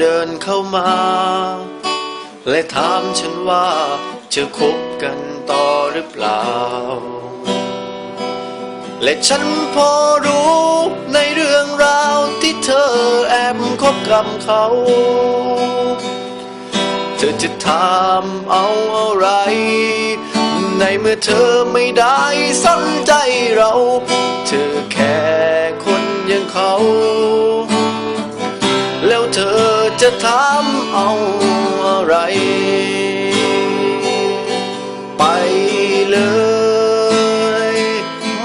เดินเข้ามา และถามฉันว่าจะคบกันต่อหรือเปล่า และฉันพอรู้ในเรื่องราวที่เธอแอบคบกับเขา เธอจะถามเอาอะไร ในเมื่อเธอไม่ได้สนใจเรา จะถามเอาอะไร ไปเลย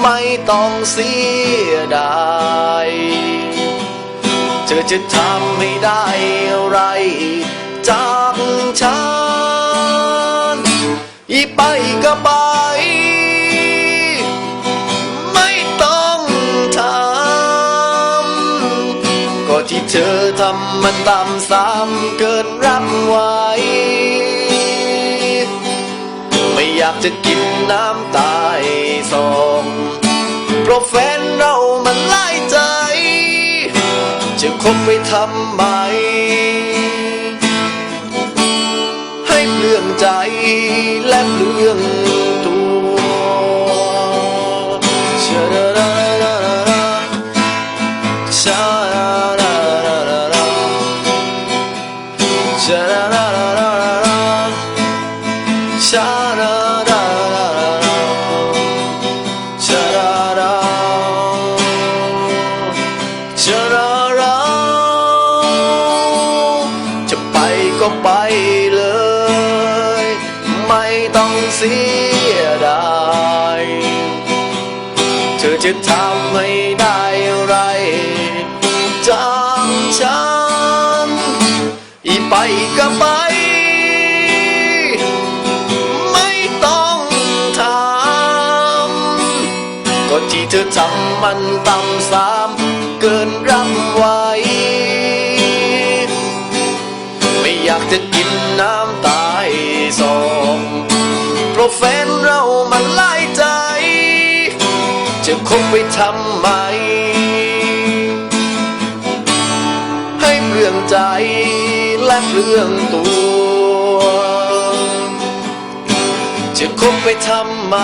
ไม่ต้องเสียดายเธอจะทำไม่ได้อะไร จากฉันอีไปก็ไป เธอทำมันตามสามเกินรับไหวไม่อยากจะกินน้ำตายสองเพราะแฟนเรามันไล่ใจ จะคบไปทำไม ให้เปลืองใจและเปลือง Sha da da da da Sha da da Sha da da จะไปก็ไปเลย ไม่ต้องเสียดายเธอจะทำให้ได้อะไรจากฉันอีไปก็ไป ก็ที่เธอทำมันต่ำสามเกินรับไหวไม่อยากจะกินน้ำตายสองเพราะแฟนเรามันไล่ใจ จะคบไปทำไม ให้เปลืองใจและเปลืองตัวจะคบไปทำไม